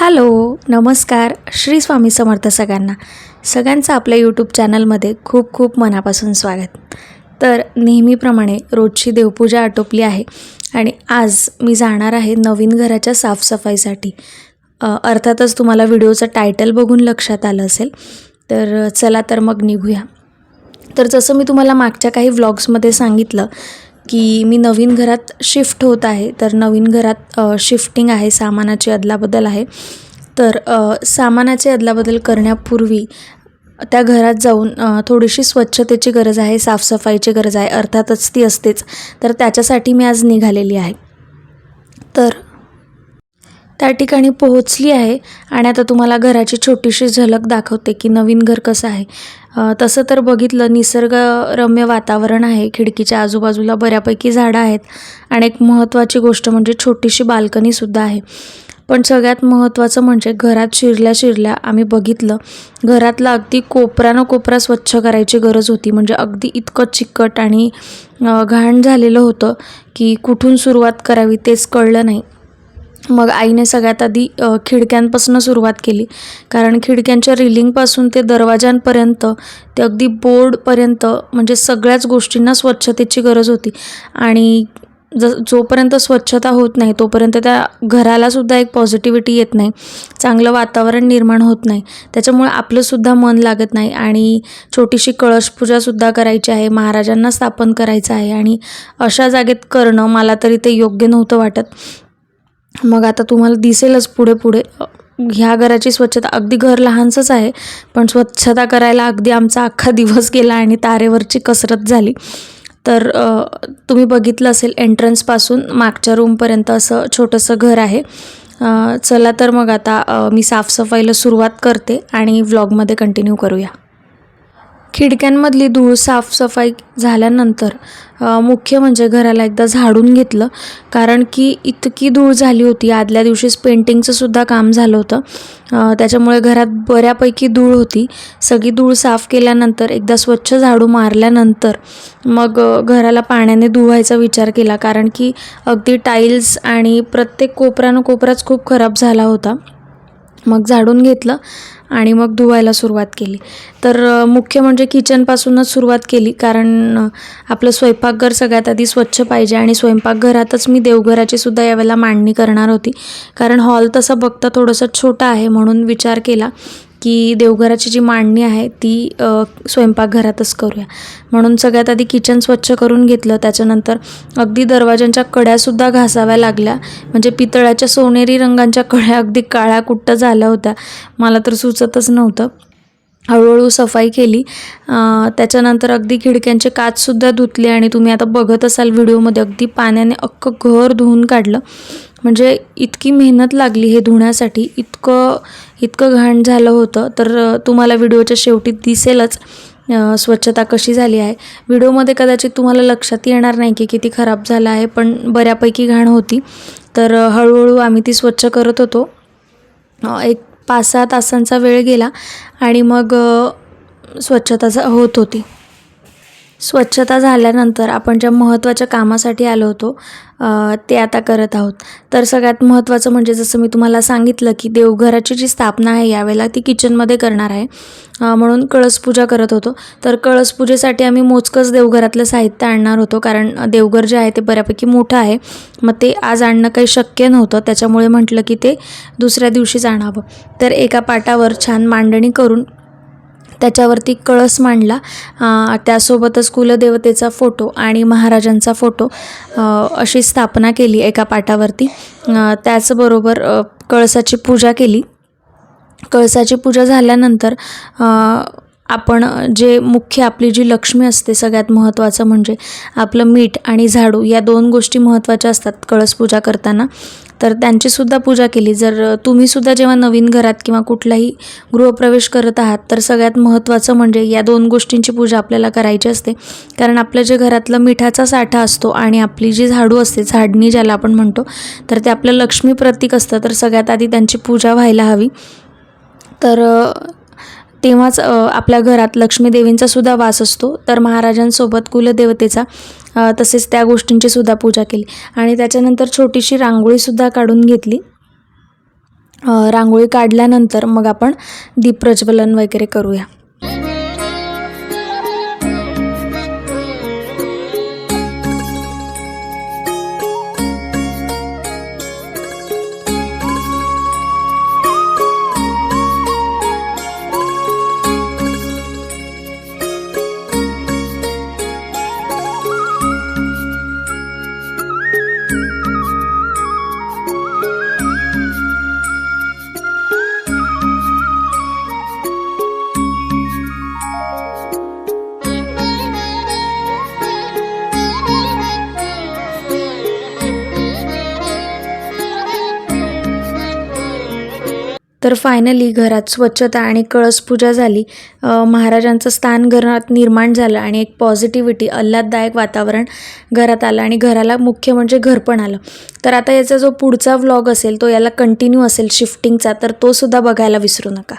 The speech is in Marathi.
हॅलो नमस्कार श्री स्वामी समर्थ सगळ्यांना. सगळ्यांचं आपल्या यूट्यूब चॅनलमध्ये खूप खूप मनापासून स्वागत. तर नेहमीप्रमाणे रोजची देवपूजा आटोपली आहे आणि आज मी जाणार आहे नवीन घराच्या साफसफाईसाठी. अर्थातच तुम्हाला व्हिडिओचं टायटल बघून लक्षात आलं असेल तर चला तर मग निघूया. तर जसं मी तुम्हाला मागच्या काही व्लॉग्समध्ये सांगितलं की मी नवीन घरात शिफ्ट होत आहे. तर नवीन घरात शिफ्टिंग आहे सामानाची अदलाबदल आहे. तर सामानाची अदलाबदल करण्यापूर्वी त्या घरात जाऊन थोडीशी स्वच्छतेची गरज आहे साफसफाईची गरज आहे अर्थातच ती असतेच. तर त्याच्यासाठी मी आज निघालेली आहे. तर त्या ठिकाणी पोहोचली आहे आणि आता तुम्हाला घराची छोटीशी झलक दाखवते की नवीन घर कसं आहे. तसं तर बघितलं निसर्गरम्य वातावरण आहे. खिडकीच्या आजूबाजूला बऱ्यापैकी झाडं आहेत. आणि एक महत्त्वाची गोष्ट म्हणजे छोटीशी बाल्कनीसुद्धा आहे. पण सगळ्यात महत्त्वाचं म्हणजे घरात शिरल्या शिरल्या आम्ही बघितलं घरातला अगदी कोपरानं कोपरा स्वच्छ करायची गरज होती. म्हणजे अगदी इतकं चिकट आणि घाण झालेलं होतं की कुठून सुरुवात करावी तेच कळलं नाही. मग आईने सगळ्यात आधी खिडक्यांपासून सुरुवात केली. कारण खिडक्यांच्या रिलिंगपासून ते दरवाजांपर्यंत ते अगदी बोर्डपर्यंत म्हणजे सगळ्याच गोष्टींना स्वच्छतेची गरज होती. आणि ज जोपर्यंत स्वच्छता होत नाही तोपर्यंत त्या घरालासुद्धा एक पॉझिटिव्हिटी येत नाही. चांगलं वातावरण निर्माण होत नाही. त्याच्यामुळे आपलंसुद्धा मन लागत नाही. आणि छोटीशी कळशपूजासुद्धा करायची आहे. महाराजांना स्थापन करायचं आहे. आणि अशा जागेत करणं मला तरी ते योग्य नव्हतं वाटत. मग आता तुम्हाला दिसेलच पुढे पुढे. ह्या घराची स्वच्छता अगदी घर लहानसंच आहे पण स्वच्छता करायला अगदी आमचा अख्खा दिवस गेला आणि तारेवरची कसरत झाली. तर तुम्ही बघितलं असेल एंट्रन्सपासून मागच्या रूमपर्यंत असं छोटंसं घर आहे. चला तर मग आता मी साफसफाईला सुरुवात करते आणि व्लॉगमध्ये कंटिन्यू करूया. खिडक्यांमधली धूळ साफसफाई झाल्यानंतर मुख्य म्हणजे घराला एकदा झाडून घेतलं. कारण की इतकी धूळ झाली होती. आदल्या दिवशीच पेंटिंगचं सुद्धा काम झालं होतं. त्याच्यामुळे घरात बऱ्यापैकी धूळ होती. सगळी धूळ साफ केल्यानंतर एकदा स्वच्छ झाडू मारल्यानंतर मग घराला पाण्याने धुवायचा विचार केला. कारण की अगदी टाईल्स आणि प्रत्येक कोपरानं कोपराच खूप खराब झाला होता. मग झाडून घेतलं आणि मग धुवायला सुरुवात केली. तर मुख्य म्हणजे किचनपासूनच सुरुवात केली. कारण आपलं स्वयंपाकघर सगळ्यात आधी स्वच्छ पाहिजे आणि स्वयंपाकघरातच मी देवघराची सुद्धा यावेळेला मांडणी करणार होती. कारण हॉल तसं बघता थोडंसं छोटा आहे म्हणून विचार केला. की देवघराची जी मांडणी आहे ती स्वयंपाकघरातच करूया. म्हणून सगळ्यात आधी किचन स्वच्छ करून घेतलं. त्याच्यानंतर अगदी दरवाजांच्या कड्यासुद्धा घासाव्या लागल्या. म्हणजे पितळाच्या सोनेरी रंगांच्या कड्या अगदी काळ्या कुट्ट झाल्या होत्या. मला तर सुचतच नव्हतं. हळूहळू सफाई केली. त्याच्यानंतर अगदी खिडक्यांचे काचसुद्धा धुतले आणि तुम्ही आता बघत असाल व्हिडिओमध्ये अगदी पाण्याने अख्खं घर धुवून काढलं. म्हणजे इतकी मेहनत लागली हे धुण्यासाठी. इतकं इतकं घाण झालं होतं. तर तुम्हाला व्हिडिओच्या शेवटी दिसेलच स्वच्छता कशी झाली आहे. व्हिडिओमध्ये कदाचित तुम्हाला लक्षात येणार नाही की किती खराब झालं आहे पण बऱ्यापैकी घाण होती. तर हळूहळू आम्ही ती स्वच्छ करत होतो. एक पाच सहा तासांचा वेळ गेला आणि मग स्वच्छताचा स्वच्छता होत होती. स्वच्छता झाल्यानंतर आपण ज्या महत्त्वाच्या कामासाठी आलो होतो ते आता करत आहोत. तर सगळ्यात महत्त्वाचं म्हणजे जसं मी तुम्हाला सांगितलं की देवघराची जी स्थापना आहे यावेळेला ती किचनमध्ये करणार आहे. म्हणून कळसपूजा करत होतो. तर कळसपूजेसाठी आम्ही मोजकंच देवघरातलं साहित्य आणणार होतो कारण देवघर जे आहे ते बऱ्यापैकी मोठं आहे. मग ते आज आणणं काही शक्य नव्हतं त्याच्यामुळे म्हटलं की ते दुसऱ्या दिवशीच आणावं. तर एका पाटावर छान मांडणी करून त्याच्यावरती कळस मांडला. त्यासोबतच कुलदेवतेचा फोटो आणि महाराजांचा फोटो अशी स्थापना केली एका पाटावरती. त्याचबरोबर कळसाची पूजा केली. कळसाची पूजा झाल्यानंतर आपण जे मुख्य आपली जी लक्ष्मी असते सगळ्यात महत्त्वाचं म्हणजे आपलं मीठ आणि झाडू या दोन गोष्टी महत्त्वाच्या असतात कळस पूजा करताना. तर त्यांचीसुद्धा पूजा केली. जर तुम्हीसुद्धा जेव्हा नवीन घरात किंवा कुठलाही गृहप्रवेश करत आहात तर सगळ्यात महत्त्वाचं म्हणजे या दोन गोष्टींची पूजा आपल्याला करायची असते. कारण आपलं जे घरातलं मिठाचा साठा असतो आणि आपली जी झाडू असते झाडणी ज्याला आपण म्हणतो तर ते आपलं लक्ष्मी प्रतीक असतं. तर सगळ्यात आधी त्यांची पूजा व्हायला हवी. तर तेव्हाच आपल्या घरात लक्ष्मी सुद्धा वास असतो. तर महाराजांसोबत कुलदेवतेचा तसेच त्या गोष्टींची सुद्धा पूजा केली. आणि त्याच्यानंतर छोटीशी रांगोळीसुद्धा काढून घेतली. रांगोळी काढल्यानंतर मग आपण दीप प्रज्वलन वगैरे करूया. तर फायनली घरात स्वच्छता आणि कळसपूजा झाली. महाराजांचं स्थान घरात निर्माण झालं आणि एक पॉझिटिव्हिटी आल्हाददायक वातावरण घरात आलं आणि घराला मुख्य म्हणजे घर पण आलं. तर आता याचा जो पुढचा व्लॉग असेल तो याला कंटिन्यू असेल शिफ्टिंगचा तर तो सुद्धा बघायला विसरू नका.